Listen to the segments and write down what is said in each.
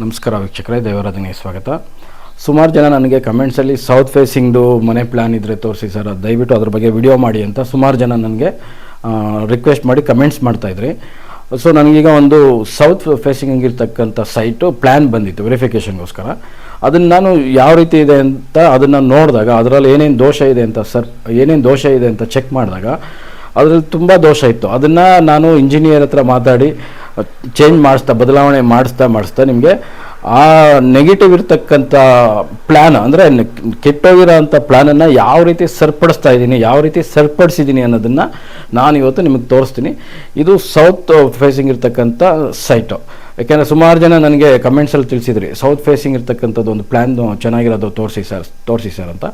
ನಮಸ್ಕಾರ ವೀಕ್ಷಕರೇ, ದೇವರಾಧನೆಗೆ ಸ್ವಾಗತ. ಸುಮಾರು ಜನ ನನಗೆ ಕಮೆಂಟ್ಸಲ್ಲಿ ಸೌತ್ ಫೇಸಿಂಗ್ದು ಮನೆ ಪ್ಲ್ಯಾನ್ ಇದ್ದರೆ ತೋರಿಸಿ ಸರ್ ದಯವಿಟ್ಟು ಅದ್ರ ಬಗ್ಗೆ ವಿಡಿಯೋ ಮಾಡಿ ಅಂತ ಸುಮಾರು ಜನ ನನಗೆ ರಿಕ್ವೆಸ್ಟ್ ಮಾಡಿ ಕಮೆಂಟ್ಸ್ ಮಾಡ್ತಾಯಿದ್ರಿ ಸೊ ನನಗೀಗ ಒಂದು ಸೌತ್ ಫೇಸಿಂಗ್ ಇರ್ತಕ್ಕಂಥ ಸೈಟು ಪ್ಲ್ಯಾನ್ ಬಂದಿತ್ತು ವೆರಿಫಿಕೇಷನ್ಗೋಸ್ಕರ ಅದನ್ನು ನಾನು ಯಾವ ರೀತಿ ಇದೆ ಅಂತ ಅದನ್ನು ನೋಡಿದಾಗ, ಅದರಲ್ಲಿ ಏನೇನು ದೋಷ ಇದೆ ಅಂತ ಸರ್, ಏನೇನು ದೋಷ ಇದೆ ಅಂತ ಚೆಕ್ ಮಾಡಿದಾಗ, ಅದರಲ್ಲಿ ತುಂಬ ದೋಷ ಇತ್ತು. ಅದನ್ನು ನಾನು ಇಂಜಿನಿಯರ್ ಹತ್ರ ಮಾತಾಡಿ ಚೇಂಜ್ ಮಾಡಿಸ್ತಾ, ಬದಲಾವಣೆ ಮಾಡಿಸ್ತಾ ಮಾಡಿಸ್ತಾ ನಿಮಗೆ ಆ ನೆಗೆಟಿವ್ ಇರತಕ್ಕಂಥ ಪ್ಲ್ಯಾನ್ ಅಂದರೆ ಕೆಟ್ಟೋಗಿರೋ ಅಂಥ ಪ್ಲ್ಯಾನನ್ನು ಯಾವ ರೀತಿ ಸರಿಪಡಿಸ್ತಾ ಇದ್ದೀನಿ, ಯಾವ ರೀತಿ ಸರಿಪಡಿಸಿದ್ದೀನಿ ಅನ್ನೋದನ್ನು ನಾನು ಇವತ್ತು ನಿಮಗೆ ತೋರಿಸ್ತೀನಿ. ಇದು ಸೌತ್ ಫೇಸಿಂಗ್ ಇರ್ತಕ್ಕಂಥ ಸೈಟು ಯಾಕೆಂದರೆ ಸುಮಾರು ಜನ ನನಗೆ ಕಮೆಂಟ್ಸಲ್ಲಿ ತಿಳಿಸಿದ್ರಿ ಸೌತ್ ಫೇಸಿಂಗ್ ಇರ್ತಕ್ಕಂಥದ್ದು ಒಂದು ಪ್ಲ್ಯಾನ್ ಚೆನ್ನಾಗಿರೋದು ತೋರಿಸಿ ಸರ್ ತೋರಿಸಿ ಸರ್ ಅಂತ.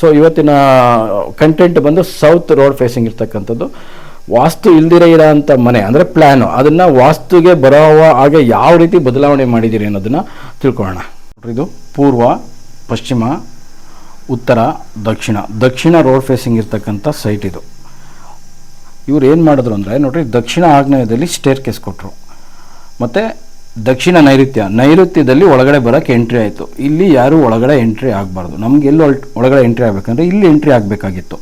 ಸೊ ಇವತ್ತಿನ ಕಂಟೆಂಟ್ ಬಂದು ಸೌತ್ ರೋಡ್ ಫೇಸಿಂಗ್ ಇರ್ತಕ್ಕಂಥದ್ದು. ವಾಸ್ತು ಇಲ್ದಿರ ಇರೋ ಅಂಥ ಮನೆ, ಅಂದರೆ ಪ್ಲ್ಯಾನು ಅದನ್ನು ವಾಸ್ತುಗೆ ಬರೋ ಹಾಗೆ ಯಾವ ರೀತಿ ಬದಲಾವಣೆ ಮಾಡಿದ್ದೀರಿ ಅನ್ನೋದನ್ನು ತಿಳ್ಕೊಳ್ಳೋಣ. ಇದು ಪೂರ್ವ, ಪಶ್ಚಿಮ, ಉತ್ತರ, ದಕ್ಷಿಣ. ದಕ್ಷಿಣ ರೋಡ್ ಫೇಸಿಂಗ್ ಇರ್ತಕ್ಕಂಥ ಸೈಟ್ ಇದು. ಇವ್ರು ಏನು ಮಾಡಿದ್ರು ಅಂದರೆ, ನೋಡ್ರಿ, ದಕ್ಷಿಣ ಆಗ್ನೇಯದಲ್ಲಿ ಸ್ಟೇರ್ ಕೇಸ್ ಕೊಟ್ಟರು ಮತ್ತು ದಕ್ಷಿಣ ನೈಋತ್ಯ. ನೈಋತ್ಯದಲ್ಲಿ ಒಳಗಡೆ ಬರೋಕ್ಕೆ ಎಂಟ್ರಿ ಆಯಿತು. ಇಲ್ಲಿ ಯಾರೂ ಒಳಗಡೆ ಎಂಟ್ರಿ ಆಗಬಾರ್ದು. ನಮ್ಗೆ ಎಲ್ಲಿ ಒಳ ಒಳಗಡೆ ಎಂಟ್ರಿ ಆಗಬೇಕಂದ್ರೆ ಇಲ್ಲಿ ಎಂಟ್ರಿ ಆಗಬೇಕಾಗಿತ್ತು.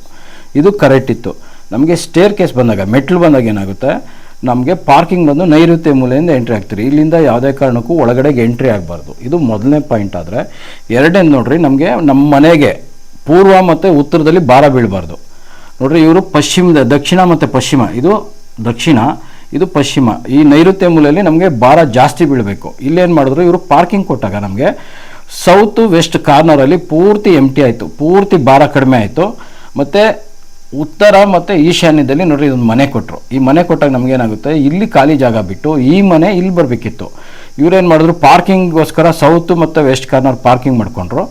ಇದು ಕರೆಕ್ಟ್ ಇತ್ತು. ನಮಗೆ ಸ್ಟೇರ್ ಕೇಸ್ ಬಂದಾಗ, ಮೆಟ್ಲು ಬಂದಾಗ ಏನಾಗುತ್ತೆ? ನಮಗೆ ಪಾರ್ಕಿಂಗ್ ಬಂದು ನೈಋತ್ಯ ಮೂಲೆಯಿಂದ ಎಂಟ್ರಿ ಆಗ್ತೀರಿ. ಇಲ್ಲಿಂದ ಯಾವುದೇ ಕಾರಣಕ್ಕೂ ಒಳಗಡೆಗೆ ಎಂಟ್ರಿ ಆಗಬಾರ್ದು. ಇದು ಮೊದಲನೇ ಪಾಯಿಂಟ್ ಆದರೆ, ಎರಡನೇದು ನೋಡ್ರಿ, ನಮಗೆ ನಮ್ಮ ಮನೆಗೆ ಪೂರ್ವ ಮತ್ತು ಉತ್ತರದಲ್ಲಿ ಭಾರ ಬೀಳಬಾರ್ದು. ನೋಡ್ರಿ, ಇವರು ಪಶ್ಚಿಮದ, ದಕ್ಷಿಣ ಮತ್ತು ಪಶ್ಚಿಮ. ಇದು ದಕ್ಷಿಣ, ಇದು ಪಶ್ಚಿಮ. ಈ ನೈಋತ್ಯ ಮೂಲೆಯಲ್ಲಿ ನಮಗೆ ಭಾರ ಜಾಸ್ತಿ ಬೀಳಬೇಕು. ಇಲ್ಲೇನು ಮಾಡಿದ್ರು, ಇವರು ಪಾರ್ಕಿಂಗ್ ಕೊಟ್ಟಾಗ ನಮಗೆ ಸೌತ್ ವೆಸ್ಟ್ ಕಾರ್ನರಲ್ಲಿ ಪೂರ್ತಿ ಎಂಟಿ ಆಯಿತು. ಪೂರ್ತಿ ಭಾರ ಕಡಿಮೆ ಆಯಿತು. ಮತ್ತು ಉತ್ತರ ಮತ್ತು ಈಶಾನ್ಯದಲ್ಲಿ ನೋಡ್ರಿ ಇದೊಂದು ಮನೆ ಕೊಟ್ಟರು ಈ ಮನೆ ಕೊಟ್ಟಾಗ ನಮಗೇನಾಗುತ್ತೆ? ಇಲ್ಲಿ ಖಾಲಿ ಜಾಗ ಬಿಟ್ಟು ಈ ಮನೆ ಇಲ್ಲಿ ಬರಬೇಕಿತ್ತು. ಇವ್ರೇನು ಮಾಡಿದ್ರು? ಪಾರ್ಕಿಂಗ್ಗೋಸ್ಕರ ಸೌತ್ ಮತ್ತು ವೆಸ್ಟ್ ಕಾರ್ನರ್ ಪಾರ್ಕಿಂಗ್ ಮಾಡ್ಕೊಂಡ್ರು.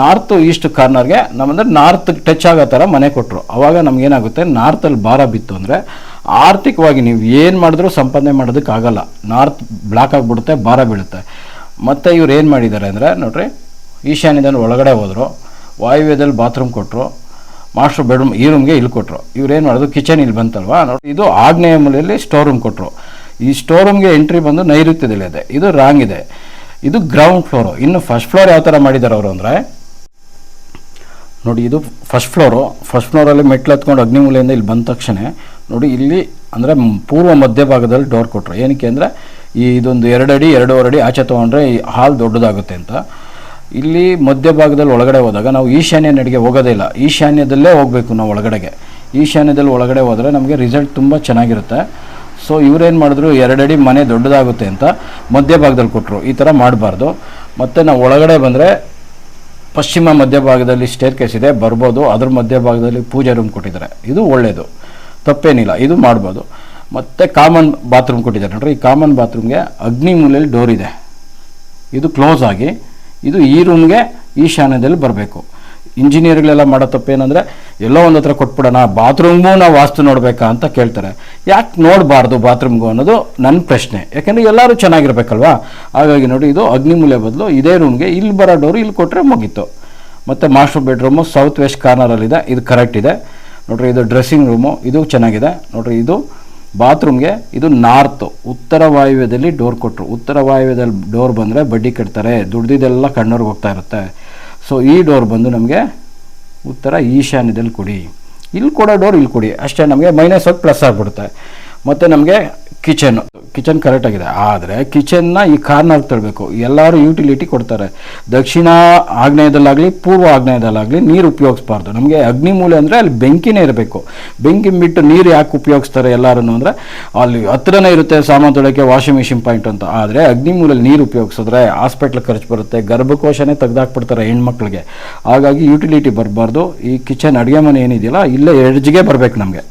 ನಾರ್ತ್, ಈಸ್ಟ್ ಕಾರ್ನರ್ಗೆ ನಮ್ಮಂದ್ರೆ ನಾರ್ತ್ ಟಚ್ ಆಗೋ ಥರ ಮನೆ ಕೊಟ್ಟರು ಅವಾಗ ನಮಗೇನಾಗುತ್ತೆ? ನಾರ್ತಲ್ಲಿ ಭಾರ ಬಿತ್ತು ಅಂದರೆ ಆರ್ಥಿಕವಾಗಿ ನೀವು ಏನು ಮಾಡಿದ್ರೂ ಸಂಪಾದನೆ ಮಾಡೋದಕ್ಕಾಗಲ್ಲ ನಾರ್ತ್ ಬ್ಲಾಕ್ ಆಗಿಬಿಡುತ್ತೆ, ಭಾರ ಬೀಳುತ್ತೆ. ಮತ್ತು ಇವ್ರು ಏನು ಮಾಡಿದ್ದಾರೆ ಅಂದರೆ ನೋಡ್ರಿ, ಈಶಾನ್ಯದಲ್ಲಿ ಒಳಗಡೆ ಹೋದರು. ವಾಯುವ್ಯದಲ್ಲಿ ಬಾತ್ರೂಮ್ ಕೊಟ್ಟರು ಮಾಸ್ಟರ್ ಬೆಡ್ರೂಮ್ ಈ ರೂಮ್ಗೆ ಇಲ್ಲಿ ಕೊಟ್ಟರು ಇವ್ರು ಏನು ಮಾಡೋದು? ಕಿಚನ್ ಇಲ್ಲಿ ಬಂತಲ್ವಾ? ನೋಡಿ, ಇದು ಆಗ್ನೇಯ ಮೂಲೆಯಲ್ಲಿ ಸ್ಟೋರ್ ರೂಮ್ ಕೊಟ್ಟರು ಈ ಸ್ಟೋರ್ ರೂಮ್ಗೆ ಎಂಟ್ರಿ ಬಂದು ನೈಋತ್ಯದಲ್ಲಿ ಇದೆ. ಇದು ರಾಂಗ್ ಇದೆ. ಇದು ಗ್ರೌಂಡ್ ಫ್ಲೋರು ಇನ್ನು ಫಸ್ಟ್ ಫ್ಲೋರ್ ಯಾವ ಥರ ಮಾಡಿದ್ದಾರೆ ಅವರು ಅಂದರೆ, ನೋಡಿ ಇದು ಫಸ್ಟ್ ಫ್ಲೋರು ಫಸ್ಟ್ ಫ್ಲೋರಲ್ಲಿ ಮೆಟ್ಲು ಹತ್ಕೊಂಡು ಅಗ್ನಿಮೂಲೆಯಿಂದ ಇಲ್ಲಿ ಬಂದ ತಕ್ಷಣ ನೋಡಿ ಇಲ್ಲಿ ಅಂದರೆ ಪೂರ್ವ ಮಧ್ಯಭಾಗದಲ್ಲಿ ಡೋರ್ ಕೊಟ್ಟರು ಏನಕ್ಕೆ ಅಂದರೆ, ಈ ಇದೊಂದು ಎರಡು ಅಡಿ ಎರಡೂವರೆ ಅಡಿ ಆಚೆ ತೊಗೊಂಡ್ರೆ ಈ ಹಾಲ್ ದೊಡ್ಡದಾಗುತ್ತೆ ಅಂತ. ಇಲ್ಲಿ ಮಧ್ಯಭಾಗದಲ್ಲಿ ಒಳಗಡೆ ಹೋದಾಗ ನಾವು ಈಶಾನ್ಯ ನಡಿಗೆ ಹೋಗೋದೇ ಇಲ್ಲ. ಈಶಾನ್ಯದಲ್ಲೇ ಹೋಗಬೇಕು ನಾವು ಒಳಗಡೆಗೆ. ಈಶಾನ್ಯದಲ್ಲಿ ಒಳಗಡೆ ಹೋದರೆ ನಮಗೆ ರಿಸಲ್ಟ್ ತುಂಬ ಚೆನ್ನಾಗಿರುತ್ತೆ. ಸೊ ಇವರೇನು ಮಾಡಿದ್ರು? ಎರಡಡಿ ಮನೆ ದೊಡ್ಡದಾಗುತ್ತೆ ಅಂತ ಮಧ್ಯ ಭಾಗದಲ್ಲಿ ಕೊಟ್ಟರು ಈ ಥರ ಮಾಡಬಾರ್ದು. ಮತ್ತು ನಾವು ಒಳಗಡೆ ಬಂದರೆ ಪಶ್ಚಿಮ ಮಧ್ಯ ಭಾಗದಲ್ಲಿ ಸ್ಟೇರ್ ಕೇಸ್ ಇದೆ, ಬರ್ಬೋದು. ಅದ್ರ ಮಧ್ಯಭಾಗದಲ್ಲಿ ಪೂಜೆ ರೂಮ್ ಕೊಟ್ಟಿದ್ದಾರೆ. ಇದು ಒಳ್ಳೆಯದು ತಪ್ಪೇನಿಲ್ಲ. ಇದು ಮಾಡ್ಬೋದು. ಮತ್ತು ಕಾಮನ್ ಬಾತ್ರೂಮ್ ಕೊಟ್ಟಿದ್ದಾರೆ ನೋಡ್ರಿ. ಈ ಕಾಮನ್ ಬಾತ್ರೂಮ್ಗೆ ಅಗ್ನಿ ಮೂಲೆಯಲ್ಲಿ ಡೋರ್ ಇದೆ. ಇದು ಕ್ಲೋಸ್ ಆಗಿ ಇದು ಈ ರೂಮ್ಗೆ ಈಶಾನ್ಯದಲ್ಲಿ ಬರಬೇಕು. ಇಂಜಿನಿಯರ್ಗಳೆಲ್ಲ ಮಾಡೋ ತಪ್ಪೇನಂದರೆ, ಎಲ್ಲೋ ಒಂದು ಹತ್ರ ಕೊಟ್ಬಿಡೋಣ, ಬಾತ್ರೂಮ್ಗೂ ನಾವು ವಾಸ್ತು ನೋಡಬೇಕಾ ಅಂತ ಕೇಳ್ತಾರೆ. ಯಾಕೆ ನೋಡಬಾರ್ದು ಬಾತ್ರೂಮ್ಗೂ ಅನ್ನೋದು ನನ್ನ ಪ್ರಶ್ನೆ. ಯಾಕೆಂದರೆ ಎಲ್ಲರೂ ಚೆನ್ನಾಗಿರ್ಬೇಕಲ್ವಾ? ಹಾಗಾಗಿ ನೋಡಿ, ಇದು ಅಗ್ನಿಮೂಲೆ ಬದಲು ಇದೇ ರೂಮ್ಗೆ ಇಲ್ಲಿ ಬರೋ ಡೋರು ಇಲ್ಲಿ ಕೊಟ್ಟರೆ ಮುಗೀತು. ಮತ್ತು ಮಾಸ್ಟರ್ ಬೆಡ್ರೂಮು ಸೌತ್ ವೆಸ್ಟ್ ಕಾರ್ನರಲ್ಲಿದೆ ಇದು ಕರೆಕ್ಟ್ ಇದೆ. ನೋಡ್ರಿ, ಇದು ಡ್ರೆಸ್ಸಿಂಗ್ ರೂಮು ಇದು ಚೆನ್ನಾಗಿದೆ. ನೋಡ್ರಿ, ಇದು ಬಾತ್ರೂಮ್ಗೆ ಇದು ನಾರ್ತ್, ಉತ್ತರ ವಾಯುವ್ಯದಲ್ಲಿ ಡೋರ್ ಕೊಟ್ಟರು ಉತ್ತರ ವಾಯುವ್ಯದಲ್ಲಿ ಡೋರ್ ಬಂದರೆ ಬಡ್ಡಿ ಕಟ್ತಾರೆ ದುಡ್ದಿದ್ದೆಲ್ಲ ಕಣ್ಣವ್ರಿಗೆ ಹೋಗ್ತಾ ಇರುತ್ತೆ. ಸೊ ಈ ಡೋರ್ ಬಂದು ನಮಗೆ ಉತ್ತರ ಈಶಾನ್ಯದಲ್ಲಿ ಕೊಡಿ. ಇಲ್ಲಿ ಕೊಡೋ ಡೋರ್ ಇಲ್ಲಿ ಕೊಡಿ. ಅಷ್ಟೇ ನಮಗೆ ಮೈನಸ್ ಹೋಗಿ ಪ್ಲಸ್ ಆಗಿಬಿಡುತ್ತೆ. ಮತ್ತು ನಮಗೆ ಕಿಚನ್ ಕಿಚನ್ ಕರೆಕ್ಟಾಗಿದೆ ಆದರೆ ಕಿಚನ್ನ ಈ ಕಾರ್ನರ್ ತರಬೇಕು. ಎಲ್ಲರೂ ಯೂಟಿಲಿಟಿ ಕೊಡ್ತಾರೆ. ದಕ್ಷಿಣ ಆಗ್ನೇಯದಲ್ಲಾಗಲಿ, ಪೂರ್ವ ಆಗ್ನೇಯದಲ್ಲಾಗಲಿ ನೀರು ಉಪಯೋಗಿಸ್ಬಾರ್ದು. ನಮಗೆ ಅಗ್ನಿಮೂಲೆ ಅಂದರೆ ಅಲ್ಲಿ ಬೆಂಕಿನೇ ಇರಬೇಕು. ಬೆಂಕಿ ಬಿಟ್ಟು ನೀರು ಯಾಕೆ ಉಪಯೋಗಿಸ್ತಾರೆ ಎಲ್ಲರೂ ಅಂದರೆ ಅಲ್ಲಿ ಹತ್ರನೇ ಇರುತ್ತೆ ಸಾಮಾನು ತೊಳಕ್ಕೆ ವಾಷಿಂಗ್ ಮಿಷಿನ್ ಪಾಯಿಂಟ್ ಅಂತ. ಆದರೆ ಅಗ್ನಿಮೂಲಲ್ಲಿ ನೀರು ಉಪಯೋಗಿಸಿದ್ರೆ ಹಾಸ್ಪಿಟ್ಲ್ ಖರ್ಚು ಬರುತ್ತೆ. ಗರ್ಭಕೋಶನೇ ತೆಗೆದಾಕ್ಬಿಡ್ತಾರೆ ಹೆಣ್ಮಕ್ಳಿಗೆ. ಹಾಗಾಗಿ ಯೂಟಿಲಿಟಿ ಬರಬಾರ್ದು. ಈ ಕಿಚನ್ ಅಡುಗೆ ಮನೆ ಏನಿದೆಯಲ್ಲ, ಇಲ್ಲೇ ಎಡ್ಜ್ಗೆ ಬರಬೇಕು ನಮಗೆ.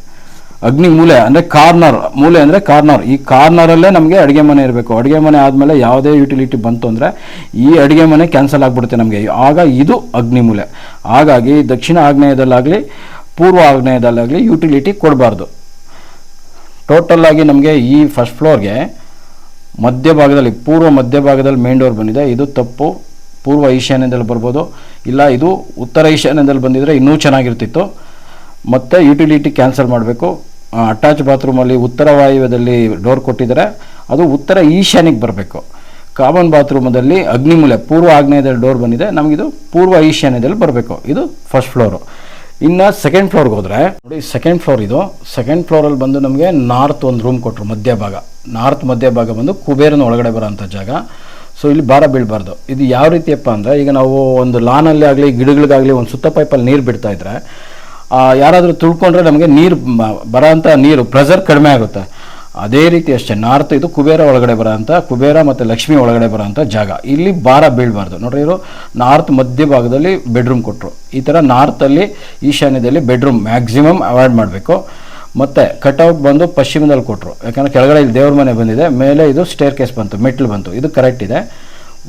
ಅಗ್ನಿ ಮೂಲೆ ಅಂದರೆ ಕಾರ್ನರ್, ಮೂಲೆ ಅಂದರೆ ಕಾರ್ನರ್. ಈ ಕಾರ್ನರಲ್ಲೇ ನಮಗೆ ಅಡುಗೆ ಮನೆ ಇರಬೇಕು. ಅಡುಗೆ ಮನೆ ಆದಮೇಲೆ ಯಾವುದೇ ಯುಟಿಲಿಟಿ ಬಂತು ಅಂದರೆ ಈ ಅಡುಗೆ ಮನೆ ಕ್ಯಾನ್ಸಲ್ ಆಗಿಬಿಡುತ್ತೆ ನಮಗೆ. ಆಗ ಇದು ಅಗ್ನಿ ಮೂಲೆ. ಹಾಗಾಗಿ ದಕ್ಷಿಣ ಆಗ್ನೇಯದಲ್ಲಾಗಲಿ, ಪೂರ್ವ ಆಗ್ನೇಯದಲ್ಲಾಗಲಿ ಯುಟಿಲಿಟಿ ಕೊಡಬಾರ್ದು. ಟೋಟಲ್ ಆಗಿ ನಮಗೆ ಈ ಫಸ್ಟ್ ಫ್ಲೋರ್ಗೆ ಮಧ್ಯಭಾಗದಲ್ಲಿ ಪೂರ್ವ ಮಧ್ಯಭಾಗದಲ್ಲಿ ಮೇನ್ ಡೋರ್ ಬಂದಿದೆ. ಇದು ತಪ್ಪು. ಪೂರ್ವ ಈಶಾನ್ಯದಲ್ಲಿ ಬರ್ಬೋದು. ಇಲ್ಲ, ಇದು ಉತ್ತರ ಈಶಾನ್ಯದಲ್ಲಿ ಬಂದಿದ್ರೆ ಇನ್ನೂ ಚೆನ್ನಾಗಿರ್ತಿತ್ತು. ಮತ್ತು ಯುಟಿಲಿಟಿ ಕ್ಯಾನ್ಸಲ್ ಮಾಡಬೇಕು. ಅಟ್ಯಾಚ್ ಬಾತ್ರೂಮಲ್ಲಿ ಉತ್ತರ ವಾಯುವ್ಯದಲ್ಲಿ ಡೋರ್ ಕೊಟ್ಟಿದ್ದಾರೆ. ಅದು ಉತ್ತರ ಈಶಾನ್ಯಕ್ಕೆ ಬರಬೇಕು. ಕಾಮನ್ ಬಾತ್ರೂಮದಲ್ಲಿ ಅಗ್ನಿಮೂಲೆ ಪೂರ್ವ ಆಗ್ನೇಯದಲ್ಲಿ ಡೋರ್ ಬಂದಿದೆ. ನಮಗಿದು ಪೂರ್ವ ಈಶಾನ್ಯದಲ್ಲಿ ಬರಬೇಕು. ಇದು ಫಸ್ಟ್ ಫ್ಲೋರು ಇನ್ನು ಸೆಕೆಂಡ್ ಫ್ಲೋರ್ಗೆ ಹೋದರೆ ನೋಡಿ ಸೆಕೆಂಡ್ ಫ್ಲೋರ್ ಇದು. ಸೆಕೆಂಡ್ ಫ್ಲೋರಲ್ಲಿ ಬಂದು ನಮಗೆ ನಾರ್ತ್ ಒಂದು ರೂಮ್ ಕೊಟ್ಟರು ಮಧ್ಯ ಭಾಗ ನಾರ್ತ್ ಮಧ್ಯ ಭಾಗ ಬಂದು ಕುಬೇರನ ಒಳಗಡೆ ಬರೋಂಥ ಜಾಗ. ಸೊ ಇಲ್ಲಿ ಭಾರ ಬೀಳಬಾರ್ದು. ಇದು ಯಾವ ರೀತಿಯಪ್ಪ ಅಂದರೆ ಈಗ ನಾವು ಒಂದು ಲಾನಲ್ಲಿ ಆಗಲಿ ಗಿಡಗಳಿಗಾಗಲಿ ಒಂದು ಸುತ್ತ ಪೈಪಲ್ಲಿ ನೀರು ಬಿಡ್ತಾ ಇದ್ರೆ ಆ, ಯಾರಾದರೂ ತುಳ್ಕೊಂಡ್ರೆ ನಮಗೆ ನೀರು ಬರೋಂಥ ನೀರು ಪ್ರೆಷರ್ ಕಡಿಮೆ ಆಗುತ್ತೆ. ಅದೇ ರೀತಿ ಅಷ್ಟೇ ನಾರ್ತ್ ಇದು ಕುಬೇರ ಒಳಗಡೆ ಬರೋಂಥ ಕುಬೇರ ಮತ್ತು ಲಕ್ಷ್ಮಿ ಒಳಗಡೆ ಬರೋಂಥ ಜಾಗ. ಇಲ್ಲಿ ಭಾರ ಬೀಳಬಾರ್ದು. ನೋಡ್ರಿ, ಇವರು ನಾರ್ತ್ ಮಧ್ಯಭಾಗದಲ್ಲಿ ಬೆಡ್ರೂಮ್ ಕೊಟ್ಟರು ಈ ಥರ ನಾರ್ತಲ್ಲಿ ಈಶಾನ್ಯದಲ್ಲಿ ಬೆಡ್ರೂಮ್ ಮ್ಯಾಕ್ಸಿಮಮ್ ಅವಾಯ್ಡ್ ಮಾಡಬೇಕು. ಮತ್ತು ಕಟ್ಔಟ್ ಬಂದು ಪಶ್ಚಿಮದಲ್ಲಿ ಕೊಟ್ಟರು ಯಾಕಂದರೆ ಕೆಳಗಡೆ ಇಲ್ಲಿ ದೇವ್ರ ಮನೆ ಬಂದಿದೆ, ಮೇಲೆ ಇದು ಸ್ಟೇರ್ ಕೇಸ್ ಬಂತು ಮೆಟ್ಲು ಬಂತು. ಇದು ಕರೆಕ್ಟ್ ಇದೆ.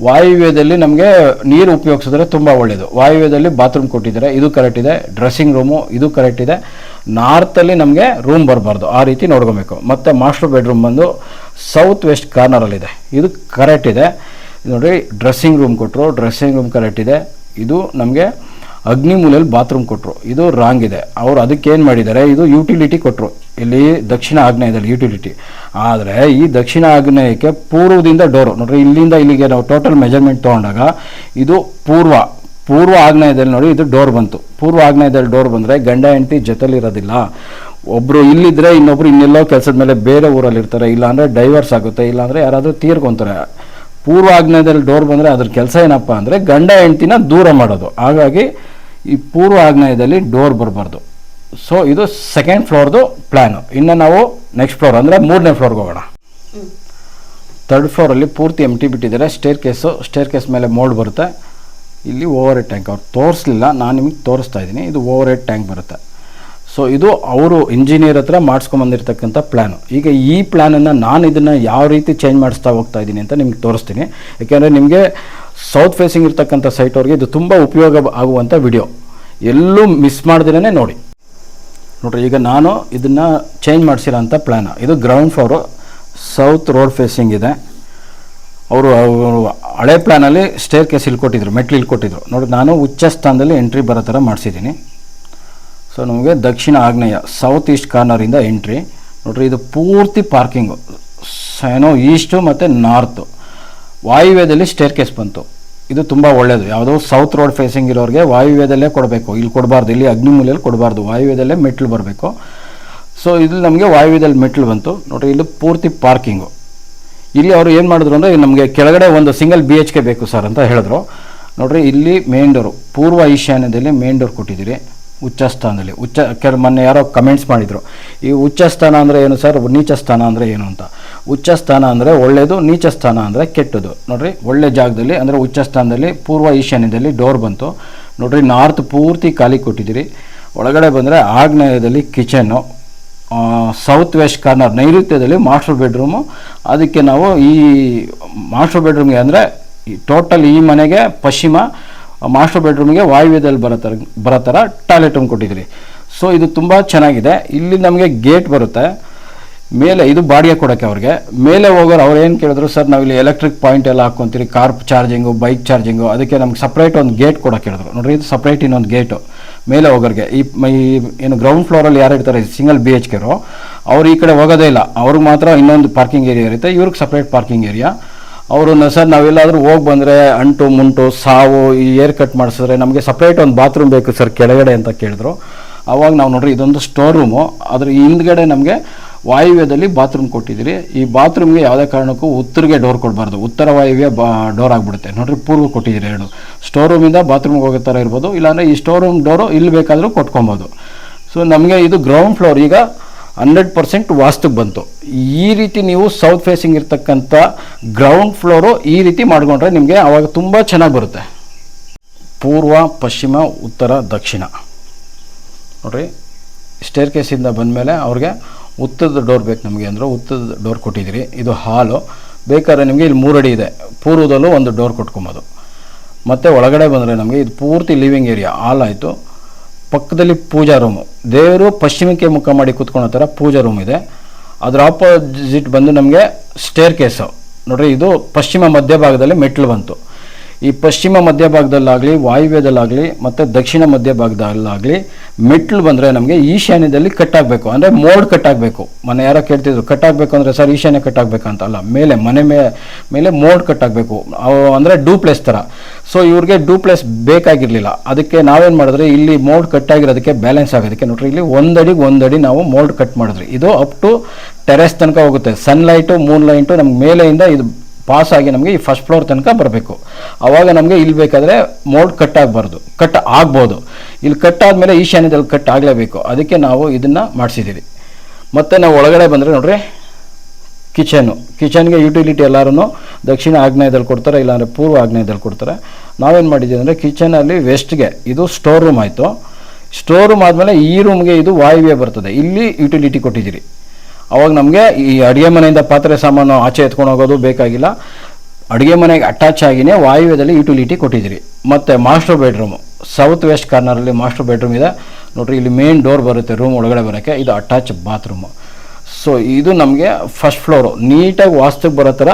ವಾಯುವ್ಯದಲ್ಲಿ ನಮಗೆ ನೀರು ಉಪಯೋಗಿಸಿದ್ರೆ ತುಂಬ ಒಳ್ಳೆಯದು ವಾಯುವ್ಯದಲ್ಲಿ ಬಾತ್ರೂಮ್ ಕೊಟ್ಟಿದ್ದಾರೆ, ಇದು ಕರೆಕ್ಟ್ ಇದೆ. ಡ್ರೆಸ್ಸಿಂಗ್ ರೂಮು ಇದು ಕರೆಕ್ಟ್ ಇದೆ. ನಾರ್ತಲ್ಲಿ ನಮಗೆ ರೂಮ್ ಬರಬಾರ್ದು, ಆ ರೀತಿ ನೋಡ್ಕೋಬೇಕು. ಮತ್ತು ಮಾಸ್ಟರ್ ಬೆಡ್ರೂಮ್ ಬಂದು ಸೌತ್ ವೆಸ್ಟ್ ಕಾರ್ನರಲ್ಲಿದೆ ಇದು. ಕರೆಕ್ಟ್ ಇದೆ. ನೋಡಿ ಡ್ರೆಸ್ಸಿಂಗ್ ರೂಮ್ ಕೊಟ್ಟರು ಡ್ರೆಸ್ಸಿಂಗ್ ರೂಮ್ ಕರೆಕ್ಟ್ ಇದೆ. ಇದು ನಮಗೆ ಅಗ್ನಿಮೂಲೆಯಲ್ಲಿ ಬಾತ್ರೂಮ್ ಕೊಟ್ಟರು ಇದು ರಾಂಗ್ ಇದೆ. ಅವರು ಅದಕ್ಕೆ ಏನು ಮಾಡಿದ್ದಾರೆ? ಇದು ಯುಟಿಲಿಟಿ ಕೊಟ್ಟರು ಇಲ್ಲಿ ದಕ್ಷಿಣ ಆಗ್ನೇಯದಲ್ಲಿ ಯುಟಿಲಿಟಿ ಆದರೆ ಈ ದಕ್ಷಿಣ ಆಗ್ನೇಯಕ್ಕೆ ಪೂರ್ವದಿಂದ ಡೋರು ನೋಡ್ರಿ, ಇಲ್ಲಿಂದ ಇಲ್ಲಿಗೆ ನಾವು ಟೋಟಲ್ ಮೆಜರ್ಮೆಂಟ್ ತೊಗೊಂಡಾಗ ಇದು ಪೂರ್ವ. ಪೂರ್ವ ಆಗ್ನೇಯದಲ್ಲಿ ನೋಡಿ ಇದು ಡೋರ್ ಬಂತು. ಪೂರ್ವ ಆಗ್ನೇಯದಲ್ಲಿ ಡೋರ್ ಬಂದರೆ ಗಂಡ, ಹೆಂಡತಿ ಜೊತೆಲಿರೋದಿಲ್ಲ. ಒಬ್ಬರು ಇಲ್ಲಿದ್ದರೆ ಇನ್ನೊಬ್ರು ಇನ್ನೆಲ್ಲೋ ಕೆಲಸದ ಮೇಲೆ ಬೇರೆ ಊರಲ್ಲಿ ಇರ್ತಾರೆ. ಇಲ್ಲಾಂದರೆ ಡೈವರ್ಸ್ ಆಗುತ್ತೆ. ಇಲ್ಲಾಂದರೆ ಯಾರಾದರೂ ತೀರ್ಕೊತಾರೆ. ಪೂರ್ವ ಆಗ್ನೇಯದಲ್ಲಿ ಡೋರ್ ಬಂದರೆ ಅದ್ರ ಕೆಲಸ ಏನಪ್ಪ ಅಂದರೆ ಗಂಡ, ಹೆಂಡ್ತಿನ ದೂರ ಮಾಡೋದು. ಹಾಗಾಗಿ ಈ ಪೂರ್ವ ಆಗ್ನೇಯದಲ್ಲಿ ಡೋರ್ ಬರಬಾರ್ದು. ಸೊ ಇದು ಸೆಕೆಂಡ್ ಫ್ಲೋರ್ದು ಪ್ಲ್ಯಾನು ಇನ್ನು ನಾವು ನೆಕ್ಸ್ಟ್ ಫ್ಲೋರ್ ಅಂದರೆ ಮೂರನೇ ಫ್ಲೋರ್ಗೆ ಹೋಗೋಣ. ತರ್ಡ್ ಫ್ಲೋರಲ್ಲಿ ಪೂರ್ತಿ ಎಂ ಟಿ ಬಿಟ್ಟಿದ್ದಾರೆ. ಸ್ಟೇರ್ ಕೇಸು ಸ್ಟೇರ್ ಕೇಸ್ ಮೇಲೆ ಮೋಲ್ಡ್ ಬರುತ್ತೆ. ಇಲ್ಲಿ ಓವರ್ ಹೆಡ್ ಟ್ಯಾಂಕ್ ಅವ್ರು ತೋರಿಸ್ಲಿಲ್ಲ. ನಾನು ನಿಮಗೆ ತೋರಿಸ್ತಾ ಇದ್ದೀನಿ. ಇದು ಓವರ್ ಹೆಡ್ ಟ್ಯಾಂಕ್ ಬರುತ್ತೆ. ಸೊ ಇದು ಅವರು ಇಂಜಿನಿಯರ್ ಹತ್ರ ಮಾಡಿಸ್ಕೊಂಬಂದಿರ್ತಕ್ಕಂಥ ಪ್ಲ್ಯಾನು ಈಗ ಈ ಪ್ಲ್ಯಾನನ್ನು ನಾನು ಇದನ್ನು ಯಾವ ರೀತಿ ಚೇಂಜ್ ಮಾಡಿಸ್ತಾ ಹೋಗ್ತಾ ಇದ್ದೀನಿ ಅಂತ ನಿಮ್ಗೆ ತೋರಿಸ್ತೀನಿ. ಯಾಕೆಂದರೆ ನಿಮಗೆ ಸೌತ್ ಫೇಸಿಂಗ್ ಇರ್ತಕ್ಕಂಥ ಸೈಟ್ ಅವ್ರಿಗೆ ಇದು ತುಂಬ ಉಪಯೋಗ ಆಗುವಂಥ ವಿಡಿಯೋ ಎಲ್ಲೂ ಮಿಸ್ ಮಾಡ್ದಿರೇ ನೋಡಿ. ನೋಡ್ರಿ, ಈಗ ನಾನು ಇದನ್ನು ಚೇಂಜ್ ಮಾಡಿಸಿರೋಂಥ ಪ್ಲ್ಯಾನ ಇದು ground floor south road facing ಇದೆ. ಅವರು ಹಳೆ ಪ್ಲ್ಯಾನಲ್ಲಿ ಸ್ಟೇರ್ ಕೇಸ್ ಇಲ್ಲಿ ಕೊಟ್ಟಿದ್ರು ಮೆಟ್ಲು ಇಲ್ಲಿ ಕೊಟ್ಟಿದ್ರು. ನೋಡಿ ನಾನು ಉಚ್ಚ ಸ್ಥಾನದಲ್ಲಿ ಎಂಟ್ರಿ ಬರೋ ಥರ ಮಾಡಿಸಿದ್ದೀನಿ. ಸೊ ನಮಗೆ ದಕ್ಷಿಣ ಆಗ್ನೇಯ ಸೌತ್ ಈಸ್ಟ್ ಕಾರ್ನರಿಂದ ಎಂಟ್ರಿ ನೋಡ್ರಿ, ಇದು ಪೂರ್ತಿ ಪಾರ್ಕಿಂಗು ಏನೋ ಈಸ್ಟು ಮತ್ತು ನಾರ್ತು ವಾಯುವ್ಯದಲ್ಲಿ ಸ್ಟೇರ್ ಕೇಸ್ ಬಂತು. ಇದು ತುಂಬ ಒಳ್ಳೆಯದು ಯಾವುದೋ ಸೌತ್ ರೋಡ್ ಫೇಸಿಂಗ್ ಇರೋರಿಗೆ ವಾಯುವ್ಯದಲ್ಲೇ ಕೊಡಬೇಕು. ಇಲ್ಲಿ ಕೊಡಬಾರ್ದು. ಇಲ್ಲಿ ಅಗ್ನಿಮೂಲೆಯಲ್ಲಿ ಕೊಡಬಾರ್ದು. ವಾಯುವ್ಯದಲ್ಲೇ ಮೆಟ್ಲು ಬರಬೇಕು. ಸೊ ಇಲ್ಲಿ ನಮಗೆ ವಾಯುವ್ಯದಲ್ಲಿ ಮೆಟ್ಲು ಬಂತು. ನೋಡಿ ಇಲ್ಲಿ ಪೂರ್ತಿ ಪಾರ್ಕಿಂಗು ಇಲ್ಲಿ ಅವರು ಏನು ಮಾಡಿದ್ರು ಅಂದರೆ ನಮಗೆ ಕೆಳಗಡೆ ಒಂದು ಸಿಂಗಲ್ ಬಿ ಎಚ್ ಕೆ ಬೇಕು ಸರ್ ಅಂತ ಹೇಳಿದ್ರು. ನೋಡಿರಿ, ಇಲ್ಲಿ ಮೇನ್ ಡೋರು ಪೂರ್ವ ಈಶಾನ್ಯದಲ್ಲಿ ಮೇನ್ ಡೋರ್ ಕೊಟ್ಟಿದ್ದೀರಿ. ಉಚ್ಚ ಸ್ಥಾನದಲ್ಲಿ ಉಚ್ಚ ಕೆಲ ಮೊನ್ನೆ ಯಾರೋ ಕಮೆಂಟ್ಸ್ ಮಾಡಿದರು. ಈ ಉಚ್ಚ ಸ್ಥಾನ ಅಂದರೆ ಏನು ಸರ್? ನೀಚ ಸ್ಥಾನ ಅಂದರೆ ಏನು ಅಂತ. ಉಚ್ಚ ಸ್ಥಾನ ಅಂದರೆ ಒಳ್ಳೆಯದು ನೀಚ ಸ್ಥಾನ ಅಂದರೆ ಕೆಟ್ಟದು. ನೋಡಿರಿ, ಒಳ್ಳೆ ಜಾಗದಲ್ಲಿ ಅಂದರೆ ಉಚ್ಚ ಸ್ಥಾನದಲ್ಲಿ ಪೂರ್ವ ಈಶಾನ್ಯದಲ್ಲಿ ಡೋರ್ ಬಂತು. ನೋಡಿರಿ ನಾರ್ತ್ ಪೂರ್ತಿ ಖಾಲಿ ಕೊಟ್ಟಿದ್ದೀರಿ. ಒಳಗಡೆ ಬಂದರೆ ಆಗ್ನೇಯದಲ್ಲಿ ಕಿಚನ್ನು ಸೌತ್ ವೆಸ್ಟ್ ಕಾರ್ನರ್ ನೈಋತ್ಯದಲ್ಲಿ ಮಾಸ್ಟರ್ ಬೆಡ್ರೂಮು ಅದಕ್ಕೆ ನಾವು ಈ ಮಾಸ್ಟರ್ ಬೆಡ್ರೂಮ್ಗೆ ಅಂದರೆ ಟೋಟಲ್ ಈ ಮನೆಗೆ ಪಶ್ಚಿಮ ಮಾಸ್ಟರ್ ಬೆಡ್ರೂಮ್ಗೆ ವಾಯುವ್ಯದಲ್ಲಿ ಬರೋ ಥರ ಬರೋ ಥರ ಟಾಯ್ಲೆಟ್ ರೂಮ್ ಕೊಟ್ಟಿದ್ದೀರಿ ಸೊ ಇದು ತುಂಬ ಚೆನ್ನಾಗಿದೆ. ಇಲ್ಲಿ ನಮಗೆ ಗೇಟ್ ಬರುತ್ತೆ. ಮೇಲೆ ಇದು ಬಾಡಿಗೆ ಕೊಡೋಕ್ಕೆ ಅವ್ರಿಗೆ. ಮೇಲೆ ಹೋಗೋರು ಅವ್ರು ಏನು ಕೇಳಿದ್ರು, ಸರ್, ನಾವಿಲ್ಲಿ ಎಲೆಕ್ಟ್ರಿಕ್ ಪಾಯಿಂಟ್ ಎಲ್ಲ ಹಾಕ್ಕೊಂತೀರಿ ಕಾರ್ ಚಾರ್ಜಿಂಗು ಬೈಕ್ ಚಾರ್ಜಿಂಗು ಅದಕ್ಕೆ ನಮ್ಗೆ ಸಪ್ರೇಟ್ ಒಂದು ಗೇಟ್ ಕೊಡೋಕೆ ಹೇಳಿದ್ರು. ನೋಡ್ರಿ, ಇದು ಸಪ್ರೇಟ್ ಇನ್ನೊಂದು ಗೇಟು ಮೇಲೆ ಹೋಗೋರಿಗೆ, ಈ ಏನು ಗ್ರೌಂಡ್ ಫ್ಲೋರಲ್ಲಿ ಯಾರು ಇರ್ತಾರೆ ಸಿಂಗಲ್ ಬಿ ಎಚ್ ಕೆರು ಅವ್ರು ಈ ಕಡೆ ಹೋಗೋದೇ ಇಲ್ಲ. ಅವ್ರಿಗೆ ಮಾತ್ರ ಇನ್ನೊಂದು ಪಾರ್ಕಿಂಗ್ ಏರಿಯಾ ಇರುತ್ತೆ. ಇವ್ರಿಗೆ ಸಪ್ರೇಟ್ ಪಾರ್ಕಿಂಗ್ ಏರಿಯಾ ಅವರು ಸರ್ ನಾವೆಲ್ಲಾದರೂ ಹೋಗಿ ಬಂದರೆ ಅಂಟು ಮುಂಟು ಸಾವು ಈ ಏರ್ ಕಟ್ ಮಾಡಿಸಿದ್ರೆ ನಮಗೆ ಸಪ್ರೇಟ್ ಒಂದು ಬಾತ್ರೂಮ್ ಬೇಕು ಸರ್ ಕೆಳಗಡೆ ಅಂತ ಕೇಳಿದ್ರು. ಆವಾಗ ನಾವು ನೋಡ್ರಿ ಇದೊಂದು ಸ್ಟೋರ್ ರೂಮು ಅದ್ರ ಹಿಂದ್ಗಡೆ ನಮಗೆ ವಾಯುವ್ಯದಲ್ಲಿ ಬಾತ್ರೂಮ್ ಕೊಟ್ಟಿದ್ದೀರಿ. ಈ ಬಾತ್ರೂಮ್ಗೆ ಯಾವುದೇ ಕಾರಣಕ್ಕೂ ಉತ್ತರಿಗೆ ಡೋರ್ ಕೊಡಬಾರ್ದು. ಉತ್ತರ ವಾಯುವ್ಯ ಬಾ ಡೋರ್ ಆಗಿಬಿಡುತ್ತೆ. ನೋಡ್ರಿ ಪೂರ್ವ ಕೊಟ್ಟಿದ್ದೀರಿ ಎರಡು. ಸ್ಟೋರ್ ರೂಮಿಂದ ಬಾತ್ರೂಮ್ಗೆ ಹೋಗೋ ಥರ ಇರ್ಬೋದು. ಇಲ್ಲಾಂದರೆ ಈ ಸ್ಟೋರ್ ರೂಮ್ ಡೋರು ಇಲ್ಲಿ ಬೇಕಾದರೂ ಕೊಟ್ಕೊಬೋದು. ಸೊ ನಮಗೆ ಇದು ಗ್ರೌಂಡ್ ಫ್ಲೋರ್ ಈಗ ಹಂಡ್ರೆಡ್ ಪರ್ಸೆಂಟ್ ವಾಸ್ತುಗೆ ಬಂತು. ಈ ರೀತಿ ನೀವು ಸೌತ್ ಫೇಸಿಂಗ್ ಇರ್ತಕ್ಕಂಥ ಗ್ರೌಂಡ್ ಫ್ಲೋರು ಈ ರೀತಿ ಮಾಡಿಕೊಂಡ್ರೆ ನಿಮಗೆ ಆವಾಗ ತುಂಬ ಚೆನ್ನಾಗಿ ಬರುತ್ತೆ. ಪೂರ್ವ, ಪಶ್ಚಿಮ, ಉತ್ತರ, ದಕ್ಷಿಣ. ನೋಡ್ರಿ ಸ್ಟೇರ್ ಕೇಸಿಂದ ಬಂದಮೇಲೆ ಅವ್ರಿಗೆ ಉತ್ತದ ಡೋರ್ ಬೇಕು ನಮಗೆ ಅಂದರೆ ಉತ್ತದ ಡೋರ್ ಕೊಟ್ಟಿದ್ದೀರಿ. ಇದು ಹಾಲು ಬೇಕಾದ್ರೆ ನಿಮಗೆ ಇಲ್ಲಿ ಮೂರಡಿ ಇದೆ. ಪೂರ್ವದಲ್ಲೂ ಒಂದು ಡೋರ್ ಕೊಟ್ಕೊಬೋದು. ಮತ್ತು ಒಳಗಡೆ ಬಂದರೆ ನಮಗೆ ಇದು ಪೂರ್ತಿ ಲಿವಿಂಗ್ ಏರಿಯಾ ಹಾಲ್ ಆಯಿತು. ಪಕ್ಕದಲ್ಲಿ ಪೂಜಾ ರೂಮು ದೇವರು ಪಶ್ಚಿಮಕ್ಕೆ ಮುಖ ಮಾಡಿ ಕೂತ್ಕೊಳ್ಳೋ ಥರ ಪೂಜಾ ರೂಮ್ ಇದೆ. ಅದರ ಆಪೋಸಿಟ್ ಬಂದು ನಮಗೆ ಸ್ಟೇರ್ ಕೇಸು ನೋಡ್ರಿ, ಇದು ಪಶ್ಚಿಮ ಮಧ್ಯಭಾಗದಲ್ಲಿ ಮೆಟ್ಲು ಬಂತು. ಈ ಪಶ್ಚಿಮ ಮಧ್ಯಭಾಗದಲ್ಲಾಗಲಿ, ವಾಯುವ್ಯದಲ್ಲಾಗಲಿ, ಮತ್ತು ದಕ್ಷಿಣ ಮಧ್ಯಭಾಗದಲ್ಲಾಗಲಿ ಮೆಟ್ಲು ಬಂದರೆ ನಮಗೆ ಈಶಾನ್ಯದಲ್ಲಿ ಕಟ್ಟಾಗಬೇಕು ಅಂದರೆ ಮೋಡ್ ಕಟ್ಟಾಗಬೇಕು ಮನೆ ಯಾರೋ ಕೇಳ್ತಿದ್ರು ಕಟ್ಟಾಗಬೇಕು ಅಂದರೆ ಸರ್ ಈಶಾನ್ಯ ಕಟ್ಟಾಗಬೇಕಂತ ಅಲ್ಲ, ಮೇಲೆ, ಮನೆ ಮೇ, ಮೇಲೆ ಮೋಡ್ ಕಟ್ಟಾಗಬೇಕು ಅಂದರೆ ಡೂಪ್ಲೆಸ್ ಥರ ಸೊ ಇವ್ರಿಗೆ ಡೂಪ್ಲೆಸ್ ಬೇಕಾಗಿರಲಿಲ್ಲ. ಅದಕ್ಕೆ ನಾವೇನು ಮಾಡಿದ್ರೆ, ಇಲ್ಲಿ ಮೋಡ್ ಕಟ್ಟಾಗಿರೋದಕ್ಕೆ ಬ್ಯಾಲೆನ್ಸ್ ಆಗೋದಕ್ಕೆ ನೋಡ್ರಿ, ಇಲ್ಲಿ ಒಂದಡಿಗೆ ಒಂದಡಿ ನಾವು ಮೋಲ್ಡ್ ಕಟ್ ಮಾಡಿದ್ರಿ. ಇದು ಅಪ್ ಟು ಟೆರೆಸ್ ತನಕ ಹೋಗುತ್ತೆ. ಸನ್ಲೈಟು ಮೂನ್ ಲೈಟು ನಮ್ಗೆ ಮೇಲೆಯಿಂದ ಇದು ಪಾಸ್ ಆಗಿ ನಮಗೆ ಈ ಫಸ್ಟ್ ಫ್ಲೋರ್ ತನಕ ಬರಬೇಕು. ಆವಾಗ ನಮಗೆ ಇಲ್ಲಿ ಬೇಕಾದರೆ ಮೋಲ್ಡ್ ಕಟ್ ಆಗಬಾರ್ದು. ಕಟ್ ಆಗ್ಬೋದು. ಇಲ್ಲಿ ಕಟ್ ಆದಮೇಲೆ ಈಶಾನ್ಯದಲ್ಲಿ ಕಟ್ ಆಗಲೇಬೇಕು. ಅದಕ್ಕೆ ನಾವು ಇದನ್ನು ಮಾಡಿಸಿದ್ದೀವಿ. ಮತ್ತು ನಾವು ಒಳಗಡೆ ಬಂದರೆ ನೋಡ್ರಿ ಕಿಚನ್ನು ಕಿಚನ್ಗೆ ಯುಟಿಲಿಟಿ ಎಲ್ಲರೂ ದಕ್ಷಿಣ ಆಗ್ನೇಯದಲ್ಲಿ ಕೊಡ್ತಾರೆ, ಇಲ್ಲಾಂದರೆ ಪೂರ್ವ ಆಗ್ನೇಯದಲ್ಲಿ ಕೊಡ್ತಾರೆ. ನಾವೇನು ಮಾಡಿದ್ದೀವಿ ಅಂದರೆ ಕಿಚನಲ್ಲಿ ವೆಸ್ಟ್ಗೆ ಇದು ಸ್ಟೋರ್ ರೂಮ್ ಆಯಿತು. ಸ್ಟೋರ್ ರೂಮ್ ಆದಮೇಲೆ ಈ ರೂಮ್ಗೆ ಇದು ವಾಯುವ್ಯ ಬರ್ತದೆ. ಇಲ್ಲಿ ಯುಟಿಲಿಟಿ ಕೊಟ್ಟಿದ್ದೀರಿ. ಅವಾಗ ನಮಗೆ ಈ ಅಡುಗೆ ಮನೆಯಿಂದ ಪಾತ್ರೆ ಸಾಮಾನು ಆಚೆ ಎತ್ಕೊಂಡು ಹೋಗೋದು ಬೇಕಾಗಿಲ್ಲ. ಅಡುಗೆ ಮನೆಗೆ ಅಟ್ಯಾಚ್ ಆಗಿನೇ ವಾಯುವ್ಯದಲ್ಲಿ ಯುಟಿಲಿಟಿ ಕೊಟ್ಟಿದ್ದೀರಿ. ಮತ್ತು ಮಾಸ್ಟರ್ ಬೆಡ್ರೂಮು ಸೌತ್ ವೆಸ್ಟ್ ಕಾರ್ನರಲ್ಲಿ ಮಾಸ್ಟರ್ ಬೆಡ್ರೂಮ್ ಇದೆ. ನೋಡ್ರಿ, ಇಲ್ಲಿ ಮೇನ್ ಡೋರ್ ಬರುತ್ತೆ ರೂಮ್ ಒಳಗಡೆ ಬರೋಕ್ಕೆ. ಇದು ಅಟ್ಯಾಚ್ ಬಾತ್ರೂಮು ಸೊ ಇದು ನಮಗೆ ಫಸ್ಟ್ ಫ್ಲೋರು ನೀಟಾಗಿ ವಾಸ್ತುಗೆ ಬರೋ ಥರ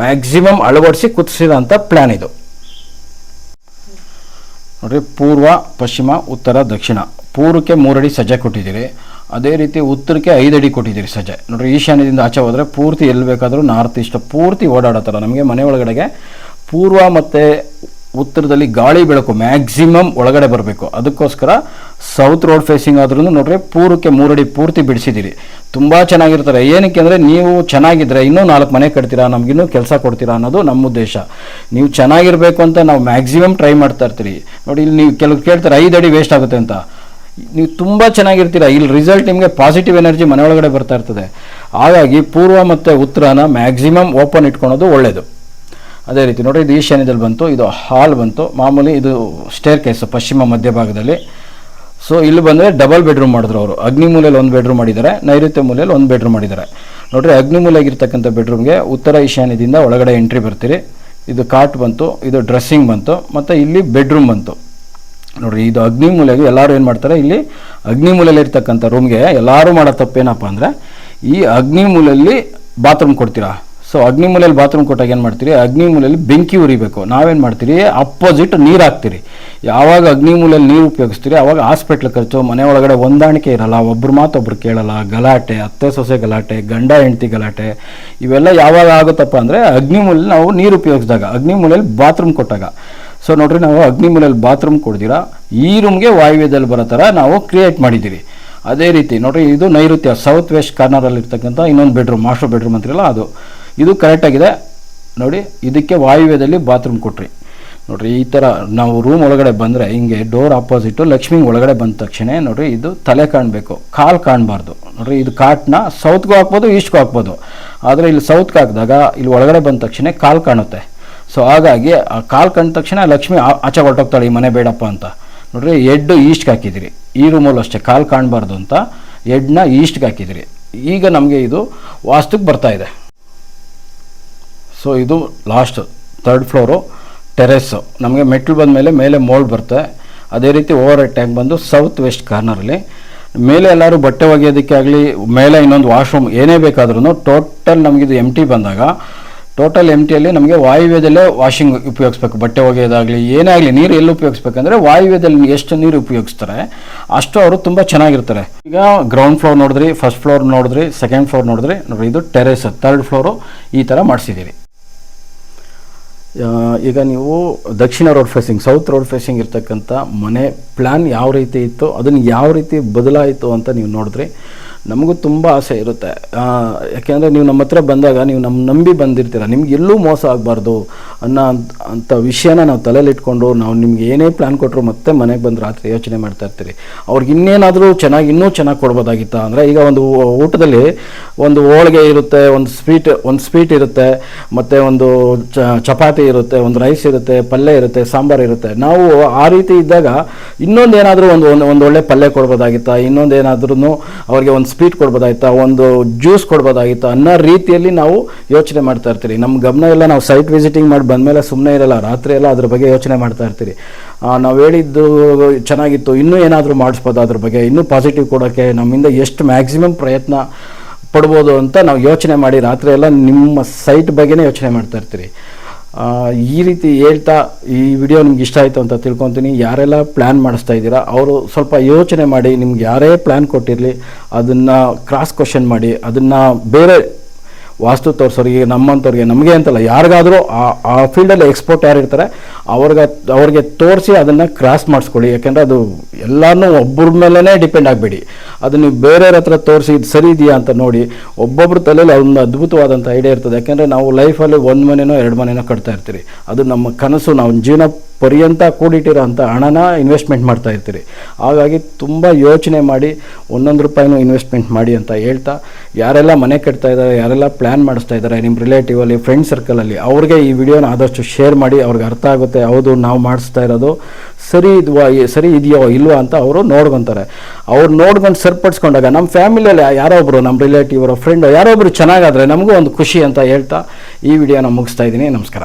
ಮ್ಯಾಕ್ಸಿಮಮ್ ಅಳವಡಿಸಿ ಕುದಿಸಿದಂಥ ಪ್ಲ್ಯಾನ್ ಇದು. ನೋಡ್ರಿ, ಪೂರ್ವ, ಪಶ್ಚಿಮ, ಉತ್ತರ, ದಕ್ಷಿಣ. ಪೂರ್ವಕ್ಕೆ ಮೂರಡಿ ಸಜ್ಜೆ ಕೊಟ್ಟಿದ್ದೀರಿ. ಅದೇ ರೀತಿ ಉತ್ತರಕ್ಕೆ ಐದು ಅಡಿ ಕೊಟ್ಟಿದ್ದೀರಿ ಸಜ್ಜೆ. ನೋಡ್ರಿ, ಈಶಾನ್ಯದಿಂದ ಆಚೆ ಹೋದರೆ ಪೂರ್ತಿ ಎಲ್ಲಿ ಬೇಕಾದರೂ ನಾರ್ತ್ ಈಸ್ಟ್ ಪೂರ್ತಿ ಓಡಾಡೋ ನಮಗೆ ಮನೆ ಒಳಗಡೆಗೆ ಪೂರ್ವ ಮತ್ತು ಉತ್ತರದಲ್ಲಿ ಗಾಳಿ ಬೆಳಕು ಮ್ಯಾಕ್ಸಿಮಮ್ ಒಳಗಡೆ ಬರಬೇಕು. ಅದಕ್ಕೋಸ್ಕರ ಸೌತ್ ರೋಡ್ ಫೇಸಿಂಗ್ ಆದ್ರೂ ನೋಡ್ರಿ ಪೂರ್ವಕ್ಕೆ ಮೂರಡಿ ಪೂರ್ತಿ ಬಿಡಿಸಿದ್ದೀರಿ. ತುಂಬ ಚೆನ್ನಾಗಿರ್ತಾರೆ. ಏನಕ್ಕೆ ಅಂದರೆ, ನೀವು ಚೆನ್ನಾಗಿದ್ದರೆ ಇನ್ನೂ ನಾಲ್ಕು ಮನೆ ಕಟ್ತೀರಾ ನಮಗಿನ್ನೂ ಕೆಲಸ ಕೊಡ್ತೀರಾ ಅನ್ನೋದು ನಮ್ಮ ಉದ್ದೇಶ. ನೀವು ಚೆನ್ನಾಗಿರಬೇಕು ಅಂತ ನಾವು ಮ್ಯಾಕ್ಸಿಮಮ್ ಟ್ರೈ ಮಾಡ್ತಾ ಇರ್ತೀರಿ. ನೋಡಿ, ಇಲ್ಲಿ ನೀವು ಕೆಲವು ಕೇಳ್ತಾರೆ, ಐದು ಅಡಿ ವೇಸ್ಟ್ ಆಗುತ್ತೆ ಅಂತ. ನೀವು ತುಂಬ ಚೆನ್ನಾಗಿರ್ತೀರ? ಇಲ್ಲಿ ರಿಸಲ್ಟ್ ನಿಮಗೆ ಪಾಸಿಟಿವ್ ಎನರ್ಜಿ ಮನೆ ಒಳಗಡೆ ಬರ್ತಾ ಇರ್ತದೆ. ಹಾಗಾಗಿ ಪೂರ್ವ ಮತ್ತು ಉತ್ತರನ ಮ್ಯಾಕ್ಸಿಮಮ್ ಓಪನ್ ಇಟ್ಕೊಳೋದು ಒಳ್ಳೆಯದು ಅದೇ ರೀತಿ ನೋಡಿ ಇದು ಈಶಾನ್ಯದಲ್ಲಿ ಬಂತು, ಇದು ಹಾಲ್ ಬಂತು. ಮಾಮೂಲಿ ಇದು ಸ್ಟೇರ್ ಕೇಸ್ ಪಶ್ಚಿಮ ಮಧ್ಯಭಾಗದಲ್ಲಿ ಸೊ ಇಲ್ಲಿ ಬಂದರೆ ಡಬಲ್ ಬೆಡ್ರೂಮ್ ಮಾಡಿದ್ರು ಅವರು. ಅಗ್ನಿ ಮೂಲೆಯಲ್ಲಿ ಒಂದು ಬೆಡ್ರೂಮ್ ಮಾಡಿದ್ದಾರೆ, ನೈಋತ್ಯ ಮೂಲೆಯಲ್ಲಿ ಒಂದು ಬೆಡ್ರೂಮ್ ಮಾಡಿದ್ದಾರೆ. ನೋಡಿರಿ, ಅಗ್ನಿ ಮೂಲೆಯಾಗಿರ್ತಕ್ಕಂಥ ಬೆಡ್ರೂಮ್ಗೆ ಉತ್ತರ ಈಶಾನ್ಯದಿಂದ ಒಳಗಡೆ ಎಂಟ್ರಿ ಬರ್ತೀರಿ. ಇದು ಕಾಟ್ ಬಂತು, ಇದು ಡ್ರೆಸ್ಸಿಂಗ್ ಬಂತು, ಮತ್ತು ಇಲ್ಲಿ ಬೆಡ್ರೂಮ್ ಬಂತು. ನೋಡ್ರಿ, ಇದು ಅಗ್ನಿ ಮೂಲೆಗೆ ಎಲ್ಲರೂ ಏನು ಮಾಡ್ತಾರೆ, ಇಲ್ಲಿ ಅಗ್ನಿ ಮೂಲೆಯಲ್ಲಿ ಇರ್ತಕ್ಕಂಥ ರೂಮ್ಗೆ ಎಲ್ಲರೂ ಮಾಡೋ ತಪ್ಪೇನಪ್ಪ ಅಂದರೆ, ಈ ಅಗ್ನಿ ಮೂಲೆಯಲ್ಲಿ ಬಾತ್ರೂಮ್ ಕೊಡ್ತೀರಾ? ಸೊ ಅಗ್ನಿ ಮೂಲೆಯಲ್ಲಿ ಬಾತ್ರೂಮ್ ಕೊಟ್ಟಾಗ ಏನು ಮಾಡ್ತೀರಿ? ಅಗ್ನಿ ಮೂಲೆಯಲ್ಲಿ ಬೆಂಕಿ ಉರಿಬೇಕು. ನಾವೇನು ಮಾಡ್ತೀರಿ? ಅಪೋಸಿಟ್ ನೀರು ಹಾಕ್ತೀರಿ. ಯಾವಾಗ ಅಗ್ನಿ ಮೂಲೆಯಲ್ಲಿ ನೀರು ಉಪಯೋಗಿಸ್ತೀರಿ? ಆವಾಗ ಹಾಸ್ಪಿಟ್ಲ್ ಖರ್ಚು, ಮನೆ ಒಳಗಡೆ ಹೊಂದಾಣಿಕೆ ಇರಲ್ಲ, ಒಬ್ರು ಮಾತೊಬ್ರು ಕೇಳಲ್ಲ, ಗಲಾಟೆ, ಅತ್ತೆ ಸೊಸೆ ಗಲಾಟೆ, ಗಂಡ ಹೆಂಡತಿ ಗಲಾಟೆ, ಇವೆಲ್ಲ ಯಾವಾಗ ಆಗುತ್ತಪ್ಪ ಅಂದರೆ ಅಗ್ನಿ ಮೂಲೆಯಲ್ಲಿ ನಾವು ನೀರು ಉಪಯೋಗಿಸಿದಾಗ ಅಗ್ನಿ ಮೂಲೆಯಲ್ಲಿ ಬಾತ್ರೂಮ್ ಕೊಟ್ಟಾಗ. ಸೊ ನೋಡ್ರಿ, ನಾವು ಅಗ್ನಿ ಮೂಲೆಯಲ್ಲಿ ಬಾತ್ರೂಮ್ ಕೊಡ್ತೀರಾ ಈ ರೂಮ್ಗೆ ವಾಯುವ್ಯದಲ್ಲಿ ಬರೋ ಥರ ನಾವು ಕ್ರಿಯೇಟ್ ಮಾಡಿದ್ದೀವಿ ಅದೇ ರೀತಿ, ನೋಡ್ರಿ, ಇದು ನೈಋತ್ಯ ಸೌತ್ ವೆಸ್ಟ್ ಕಾರ್ನರಲ್ಲಿ ಇರ್ತಕ್ಕಂಥ ಇನ್ನೊಂದು ಬೆಡ್ರೂಮ್ ಮಾಸ್ಟರ್ ಬೆಡ್ರೂಮ್ ಅಂತಿರಲ್ಲ ಅದು. ಇದು ಕರೆಕ್ಟಾಗಿದೆ ನೋಡಿ, ಇದಕ್ಕೆ ವಾಯುವ್ಯದಲ್ಲಿ ಬಾತ್ರೂಮ್ ಕೊಟ್ರಿ. ನೋಡ್ರಿ, ಈ ಥರ ನಾವು ರೂಮ್ ಒಳಗಡೆ ಬಂದರೆ, ಹಿಂಗೆ ಡೋರ್ ಆಪೋಸಿಟು ಲಕ್ಷ್ಮಿ ಒಳಗಡೆ ಬಂದ ತಕ್ಷಣ ನೋಡ್ರಿ, ಇದು ತಲೆ ಕಾಣಬೇಕು, ಕಾಲು ಕಾಣಬಾರ್ದು. ನೋಡ್ರಿ, ಇದು ಕಾಟ್ನ ಸೌತ್ಗೂ ಹಾಕ್ಬೋದು ಈಸ್ಟ್ಗೂ ಹಾಕ್ಬೋದು. ಆದರೆ ಇಲ್ಲಿ ಸೌತ್ಗೆ ಹಾಕಿದಾಗ, ಇಲ್ಲಿ ಒಳಗಡೆ ಬಂದ ತಕ್ಷಣ ಕಾಲು ಕಾಣುತ್ತೆ. ಸೊ ಹಾಗಾಗಿ, ಆ ಕಾಲು ಕಂಡ ತಕ್ಷಣ ಲಕ್ಷ್ಮಿ ಆಚೆ ಹೊರಟೋಗ್ತಾಳೆ, ಈ ಮನೆ ಬೇಡಪ್ಪ ಅಂತ. ನೋಡ್ರಿ, ಎಡ್ಡು ಈಸ್ಟ್ಗೆ ಹಾಕಿದಿರಿ. ಈ ರೂಮಲ್ಲೂ ಅಷ್ಟೇ, ಕಾಲು ಕಾಣಬಾರ್ದು ಅಂತ ಎಡ್ನ ಈಸ್ಟ್ಗೆ ಹಾಕಿದಿರಿ. ಈಗ ನಮಗೆ ಇದು ವಾಸ್ತುಕ್ಕೆ ಬರ್ತಾ ಇದೆ. ಸೊ ಇದು ಲಾಸ್ಟ್ ತರ್ಡ್ ಫ್ಲೋರು ಟೆರೆಸ್ಸು ನಮಗೆ ಮೆಟ್ಲು ಬಂದ ಮೇಲೆ ಮೇಲೆ ಮೋಲ್ಡ್ ಬರುತ್ತೆ. ಅದೇ ರೀತಿ ಓವರ್ ಟ್ಯಾಂಕ್ ಬಂದು ಸೌತ್ ವೆಸ್ಟ್ ಕಾರ್ನರಲ್ಲಿ ಮೇಲೆ ಎಲ್ಲರೂ ಬಟ್ಟೆ ಒಗೆಯೋದಕ್ಕೆ ಆಗಲಿ, ಮೇಲೆ ಇನ್ನೊಂದು ವಾಶ್ರೂಮ್ ಏನೇ ಬೇಕಾದ್ರೂ ಟೋಟಲ್ ನಮಗಿದು ಎಂ ಟಿ ಬಂದಾಗ ಟೋಟಲ್ ಎಂ ಟಿಯಲ್ಲಿ ನಮಗೆ ವಾಯುವ್ಯದಲ್ಲೇ ವಾಷಿಂಗ್ ಉಪಯೋಗಿಸ್ಬೇಕು. ಬಟ್ಟೆ ಒಗೆಯೋದಾಗಲಿ, ಏನೇ ಆಗಲಿ ನೀರು ಎಲ್ಲಿ ಉಪಯೋಗಿಸ್ಬೇಕಂದ್ರೆ ವಾಯುವ್ಯದಲ್ಲಿ ಎಷ್ಟು ನೀರು ಉಪಯೋಗಿಸ್ತಾರೆ, ಅಷ್ಟು ಅವರು ತುಂಬ ಚೆನ್ನಾಗಿರ್ತಾರೆ. ಈಗ ಗ್ರೌಂಡ್ ಫ್ಲೋರ್ ನೋಡಿದ್ರಿ ಫಸ್ಟ್ ಫ್ಲೋರ್ ನೋಡಿದ್ರಿ ಸೆಕೆಂಡ್ ಫ್ಲೋರ್ ನೋಡಿದ್ರಿ ನೋಡಿ ಇದು ಟೆರೇಸ್ ಥರ್ಡ್ ಫ್ಲೋರು ಈ ಥರ ಮಾಡಿಸಿದ್ದೀರಿ ಈಗ ನೀವು ದಕ್ಷಿಣ road facing south road facing ಇರ್ತಕ್ಕಂಥ ಮನೆ ಪ್ಲ್ಯಾನ್ ಯಾವ ರೀತಿ ಇತ್ತು, ಅದನ್ನು ಯಾವ ರೀತಿ ಬದಲಾಯಿತು ಅಂತ ನೀವು ನೋಡಿದ್ರಿ. ನಮಗೂ ತುಂಬ ಆಸೆ ಇರುತ್ತೆ. ಯಾಕೆಂದರೆ ನೀವು ನಮ್ಮ ಹತ್ರ ಬಂದಾಗ ನೀವು ನಮ್ಮ ನಂಬಿ ಬಂದಿರ್ತೀರ. ನಿಮ್ಗೆ ಎಲ್ಲೂ ಮೋಸ ಆಗಬಾರ್ದು ಅನ್ನೋ ಅಂಥ ವಿಷಯನ ನಾವು ತಲೆಯಲ್ಲಿ ಇಟ್ಕೊಂಡು ನಾವು ನಿಮ್ಗೆ ಏನೇ ಪ್ಲ್ಯಾನ್ ಕೊಟ್ಟರು ಮತ್ತೆ ಮನೆಗೆ ಬಂದು ರಾತ್ರಿ ಯೋಚನೆ ಮಾಡ್ತಾ ಇರ್ತೀರಿ. ಅವ್ರಿಗೆ ಇನ್ನೇನಾದರೂ ಚೆನ್ನಾಗಿ, ಇನ್ನೂ ಚೆನ್ನಾಗಿ ಕೊಡ್ಬೋದಾಗಿತ್ತ? ಅಂದರೆ ಈಗ ಒಂದು ಊಟದಲ್ಲಿ ಒಂದು ಹೋಳಿಗೆ ಇರುತ್ತೆ, ಒಂದು ಸ್ವೀಟ್ ಒಂದು ಸ್ವೀಟ್ ಇರುತ್ತೆ, ಮತ್ತು ಒಂದು ಚಪಾತಿ ಇರುತ್ತೆ, ಒಂದು ರೈಸ್ ಇರುತ್ತೆ, ಪಲ್ಯ ಇರುತ್ತೆ, ಸಾಂಬಾರು ಇರುತ್ತೆ. ನಾವು ಆ ರೀತಿ ಇದ್ದಾಗ ಇನ್ನೊಂದು ಏನಾದರೂ ಒಂದು ಒಂದು ಒಳ್ಳೆ ಪಲ್ಯ ಕೊಡ್ಬೋದಾಗಿತ್ತಾ? ಇನ್ನೊಂದು ಏನಾದ್ರೂ ಅವ್ರಿಗೆ ಒಂದು ಸ್ವೀಟ್ ಕೊಡ್ಬೋದಾಗಿತ್ತು ಒಂದು ಜ್ಯೂಸ್ ಕೊಡ್ಬೋದಾಗಿತ್ತು ಅನ್ನೋ ರೀತಿಯಲ್ಲಿ ನಾವು ಯೋಚನೆ ಮಾಡ್ತಾ ಇರ್ತೀರಿ. ನಮ್ಮ ಗಮನ ಎಲ್ಲ ನಾವು ಸೈಟ್ ವಿಸಿಟಿಂಗ್ ಮಾಡಿ ಬಂದಮೇಲೆ ಸುಮ್ಮನೆ ಇರಲ್ಲ, ರಾತ್ರಿ ಎಲ್ಲ ಅದ್ರ ಬಗ್ಗೆ ಯೋಚನೆ ಮಾಡ್ತಾ ಇರ್ತೀರಿ. ನಾವು ಹೇಳಿದ್ದು ಚೆನ್ನಾಗಿತ್ತು, ಇನ್ನೂ ಏನಾದರೂ ಮಾಡಿಸ್ಬೋದು ಅದ್ರ ಬಗ್ಗೆ, ಇನ್ನೂ ಪಾಸಿಟಿವ್ ಕೊಡೋಕ್ಕೆ ನಮ್ಮಿಂದ ಎಷ್ಟು ಮ್ಯಾಕ್ಸಿಮಮ್ ಪ್ರಯತ್ನ ಪಡ್ಬೋದು ಅಂತ ನಾವು ಯೋಚನೆ ಮಾಡಿ ರಾತ್ರಿ ಎಲ್ಲ ನಿಮ್ಮ ಸೈಟ್ ಬಗ್ಗೆನೇ ಯೋಚನೆ ಮಾಡ್ತಾ ಇರ್ತೀರಿ. ಈ ರೀತಿ ಹೇಳ್ತಾ ಈ ವಿಡಿಯೋ ನಿಮ್ಗೆ ಇಷ್ಟ ಆಯಿತು ಅಂತ ತಿಳ್ಕೊತೀನಿ. ಯಾರೆಲ್ಲ ಪ್ಲ್ಯಾನ್ ಮಾಡಿಸ್ತಾ ಇದ್ದೀರಾ, ಅವರು ಸ್ವಲ್ಪ ಯೋಚನೆ ಮಾಡಿ, ನಿಮ್ಗೆ ಯಾರೇ ಪ್ಲ್ಯಾನ್ ಕೊಟ್ಟಿರಲಿ, ಅದನ್ನು ಕ್ರಾಸ್ ಕ್ವಶನ್ ಮಾಡಿ, ಅದನ್ನು ಬೇರೆ ವಾಸ್ತು ತೋರಿಸೋರಿಗೆ, ನಮ್ಮಂಥವ್ರಿಗೆ, ನಮಗೆ ಅಂತಲ್ಲ, ಯಾರಿಗಾದರೂ ಆ ಆ ಫೀಲ್ಡಲ್ಲಿ ಎಕ್ಸ್ಪೋರ್ಟ್ ಯಾರು ಇರ್ತಾರೆ, ಅವ್ರಿಗೆ ಅವ್ರಿಗೆ ತೋರಿಸಿ ಅದನ್ನು ಕ್ರಾಸ್ ಮಾಡಿಸ್ಕೊಳ್ಳಿ. ಯಾಕೆಂದರೆ ಅದು ಎಲ್ಲನೂ ಒಬ್ಬರ ಮೇಲೇ ಡಿಪೆಂಡ್ ಆಗಬೇಡಿ. ಅದು ನೀವು ಬೇರೆಯವ್ರ ಹತ್ರ ತೋರಿಸಿ ಇದು ಸರಿ ಇದೆಯಾ ಅಂತ ನೋಡಿ ಒಬ್ಬೊಬ್ಬರ ತಲೆಯಲ್ಲಿ ಅದೊಂದು ಅದ್ಭುತವಾದಂಥ ಐಡಿಯಾ ಇರ್ತದೆ. ಯಾಕೆಂದರೆ ನಾವು ಲೈಫಲ್ಲಿ ಒಂದು ಮನೆಯೋ ಎರಡು ಮನೆನೋ ಕಟ್ತಾ ಇರ್ತೀರಿ. ಅದು ನಮ್ಮ ಕನಸು, ನಾವು ಜೀವನ ಪರ್ಯಂತ ಕೂಡಿಟ್ಟಿರೋ ಅಂಥ ಹಣನ ಇನ್ವೆಸ್ಟ್ಮೆಂಟ್ ಮಾಡ್ತಾ ಇರ್ತೀರಿ. ಹಾಗಾಗಿ ತುಂಬ ಯೋಚನೆ ಮಾಡಿ ಒಂದೊಂದು ರೂಪಾಯಿನೂ ಇನ್ವೆಸ್ಟ್ಮೆಂಟ್ ಮಾಡಿ ಅಂತ ಹೇಳ್ತಾ, ಯಾರೆಲ್ಲ ಮನೆ ಕಟ್ತಾ ಇದ್ದಾರೆ, ಯಾರೆಲ್ಲ ಪ್ಲ್ಯಾನ್ ಮಾಡಿಸ್ತಾ ಇದ್ದಾರೆ, ನಿಮ್ಮ ರಿಲೇಟಿವಲ್ಲಿ ಫ್ರೆಂಡ್ ಸರ್ಕಲಲ್ಲಿ ಅವ್ರಿಗೆ ಈ ವಿಡಿಯೋನ ಆದಷ್ಟು ಶೇರ್ ಮಾಡಿ, ಅವ್ರಿಗೆ ಅರ್ಥ ಆಗುತ್ತೆ, ಹೌದು ನಾವು ಮಾಡಿಸ್ತಾ ಇರೋದು ಸರಿ ಇದ್ವಾ, ಸರಿ ಇದೆಯೋ, ಇಲ್ವಾ ಅಂತ ಅವರು ನೋಡ್ಕೊತಾರೆ. ಅವ್ರು ನೋಡ್ಕೊಂಡು ಸರಿಪಡಿಸ್ಕೊಂಡಾಗ ನಮ್ಮ ಫ್ಯಾಮಿಲಿಯಲ್ಲಿ ಯಾರೋ ಒಬ್ಬರು ನಮ್ಮ ರಿಲೇಟಿವ್ ಫ್ರೆಂಡು ಯಾರೋ ಒಬ್ಬರು ಚೆನ್ನಾಗಾದರೆ ನಮಗೂ ಒಂದು ಖುಷಿ ಅಂತ ಹೇಳ್ತಾ ಈ ವಿಡಿಯೋನ ಮುಗಿಸ್ತಾ ಇದ್ದೀನಿ. ನಮಸ್ಕಾರ.